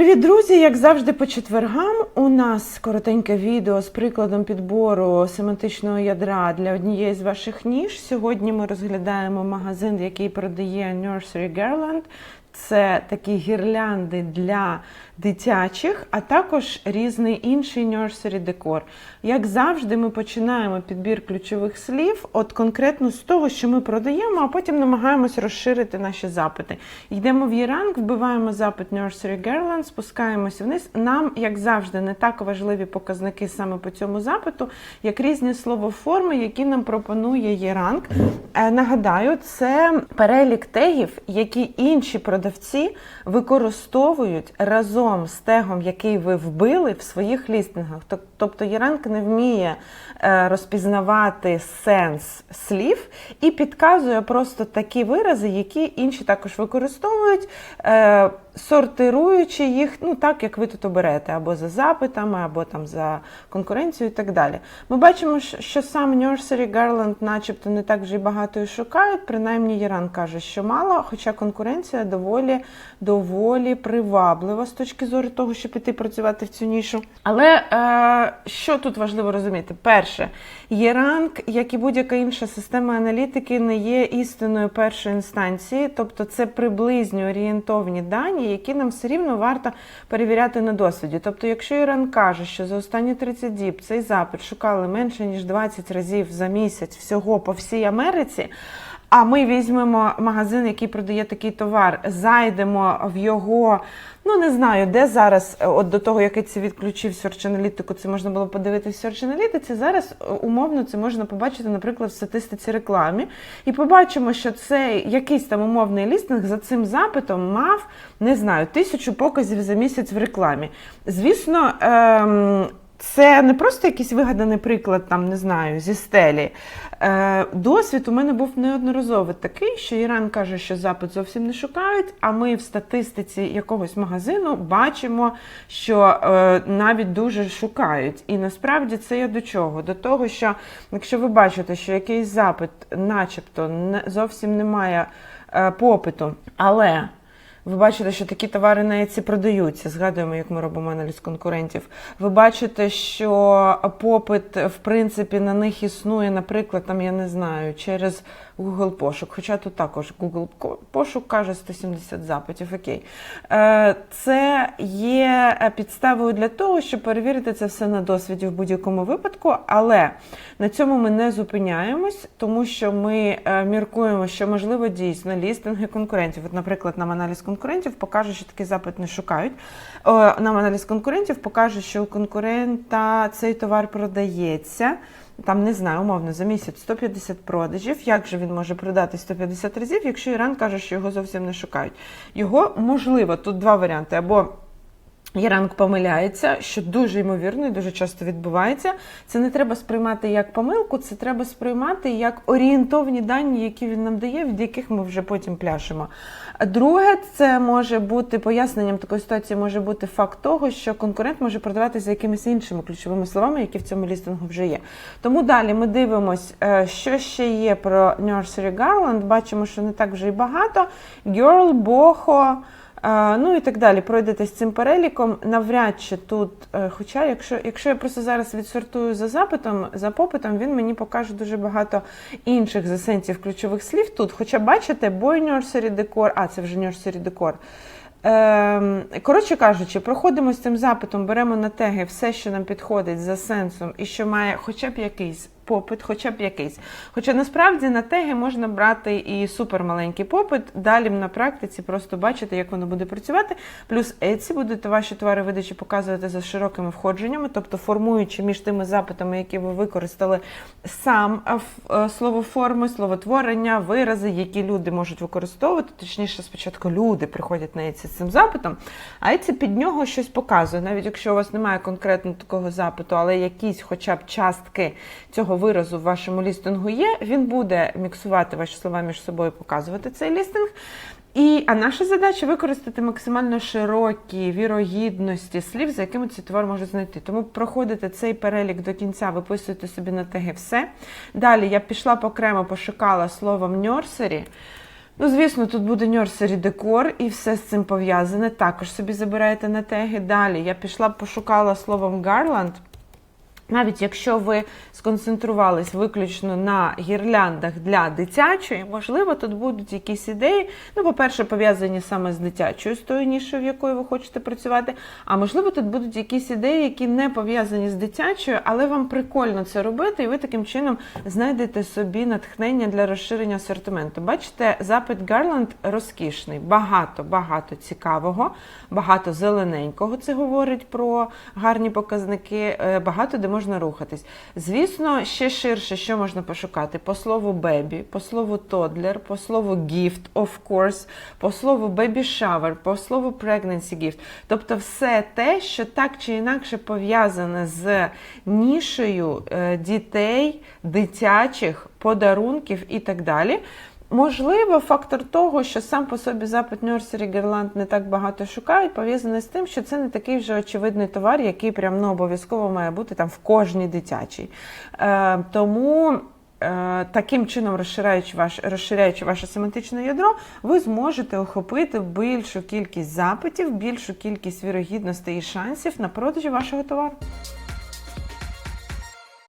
Привіт, друзі! Як завжди, по четвергам у нас коротеньке відео з прикладом підбору семантичного ядра для однієї з ваших ніж. Сьогодні ми розглядаємо магазин, який продає Nursery Garland. Це такі гірлянди для дитячих, а також різний інший nursery декор. Як завжди, ми починаємо підбір ключових слів, от конкретно з того, що ми продаємо, а потім намагаємось розширити наші запити. Йдемо в Єранг, вбиваємо запит Nursery Garland, спускаємося вниз. Нам, як завжди, не так важливі показники саме по цьому запиту, як різні словоформи, які нам пропонує Єранг. Е, Нагадаю, це перелік тегів, які інші продавці використовують разом з тегом, який ви вбили в своїх лістингах. Тобто Єранк не вміє е, розпізнавати сенс слів і підказує просто такі вирази, які інші також використовують, е, сортируючи їх, ну так як ви тут оберете, або за запитами, або там за конкуренцією і так далі. Ми бачимо, що сам Nursery Garland начебто не так вже й багато і шукають, принаймні Єран каже, що мало, хоча конкуренція доволі, доволі приваблива з точки зору того, щоб піти працювати в цю нішу. Але е, що тут важливо розуміти? Перше, Єранг, як і будь-яка інша система аналітики, не є істиною першої інстанції, тобто це приблизні орієнтовні дані, які нам все рівно варто перевіряти на досвіді. Тобто, якщо Іран каже, що за останні 30 діб цей запит шукали менше ніж 20 разів за місяць всього по всій Америці. А ми візьмемо магазин, який продає такий товар, зайдемо в його, ну не знаю, де зараз, от до того, як це відключив Search аналітику, це можна було подивитися в Search аналітиці. Зараз е, умовно це можна побачити, наприклад, в статистиці рекламі. І побачимо, що цей якийсь там умовний лістинг за цим запитом мав, не знаю, тисячу показів за місяць в рекламі. Звісно, ем, це не просто якийсь вигаданий приклад, там не знаю, зі стелі. Е, досвід у мене був неодноразовий такий, що Іран каже, що запит зовсім не шукають. А ми в статистиці якогось магазину бачимо, що е, навіть дуже шукають. І насправді це я до чого? До того, що якщо ви бачите, що якийсь запит, начебто, не зовсім немає е, попиту, але ви бачите, що такі товари на ЕЦІ продаються. Згадуємо, як ми робимо аналіз конкурентів. Ви бачите, що попит, в принципі, на них існує, наприклад, там я не знаю, через Google пошук. Хоча тут також Google пошук каже 170 запитів. Окей. Е, Це є підставою для того, щоб перевірити це все на досвіді в будь-якому випадку, але на цьому ми не зупиняємось, тому що ми е, міркуємо, що можливо дійсно лістинги конкурентів. От, наприклад, нам аналіз конкурентів покаже, що такий запит не шукають. Е, Нам аналіз конкурентів покаже, що у конкурента цей товар продається. Там не знаю, умовно, за місяць 150 продажів. Як же він може продати 150 разів, якщо Іран каже, що його зовсім не шукають? Його можливо, тут два варіанти. Або Єранг помиляється, що дуже ймовірно і дуже часто відбувається. Це не треба сприймати як помилку, це треба сприймати як орієнтовні дані, які він нам дає, від яких ми вже потім пляшемо. Друге, це може бути поясненням такої ситуації, може бути факт того, що конкурент може продавати за якимись іншими ключовими словами, які в цьому лістингу вже є. Тому далі ми дивимось, е, що ще є про Nursery Garland. Бачимо, що не так вже і багато. Girl, Boho. Ну і так далі. Пройдетесь цим переліком. Навряд чи тут, е, хоча, якщо, якщо я просто зараз відсортую за запитом, за попитом, він мені покаже дуже багато інших засенсів ключових слів тут. Хоча бачите, boy nursery decor, а це вже nursery decor. Ем, коротше кажучи, проходимо з цим запитом, беремо на теги все, що нам підходить за сенсом, і що має хоча б якийсь попит, хоча б якийсь. Хоча насправді на теги можна брати і супермаленький попит. Далі на практиці просто бачите, як воно буде працювати. Плюс Etsy будуть ваші товари видачі показувати за широкими входженнями, тобто формуючи між тими запитами, які ви використали сам е, ф- е, словоформи, словотворення, вирази, які люди можуть використовувати. Точніше, спочатку люди приходять на Etsy з цим запитом, а Etsy під нього щось показує. Навіть якщо у вас немає конкретно такого запиту, але якісь хоча б частки цього виразу в вашому лістингу є, він буде міксувати ваші слова між собою, показувати цей лістинг. І, а наша задача використати максимально широкі вірогідності слів, за якими цей товар може знайти. Тому проходите цей перелік до кінця, виписуєте собі на теги все. Далі я пішла окремо, пошукала словом nursery. Ну, звісно, тут буде нюрсері декор і все з цим пов'язане. Також собі забираєте на теги. Далі я пішла пошукала словом Garland. Навіть якщо ви сконцентрувались виключно на гірляндах для дитячої, можливо, тут будуть якісь ідеї. Ну, по-перше, пов'язані саме з дитячою, нішою, в якої ви хочете працювати. А можливо, тут будуть якісь ідеї, які не пов'язані з дитячою, але вам прикольно це робити, і ви таким чином знайдете собі натхнення для розширення асортименту. Бачите, запит Garland розкішний, багато, багато цікавого, багато зелененького. Це говорить про гарні показники, е, багато де можна рухатись. Звісно, ще ширше, що можна пошукати? По слову baby, по слову toddler, по слову gift, of course, по слову baby shower, по слову pregnancy gift. Тобто все те, що так чи інакше пов'язане з нішею е, дітей, дитячих подарунків і так далі. Можливо, фактор того, що сам по собі запит Nursery Guirland не так багато шукають, пов'язаний з тим, що це не такий вже очевидний товар, який прям ну, обов'язково має бути там в кожній дитячій. Е, тому. е, Таким чином, розширяючи, ваш, розширяючи ваше семантичне ядро, ви зможете охопити більшу кількість запитів, більшу кількість вірогідностей і шансів на продажі вашого товару.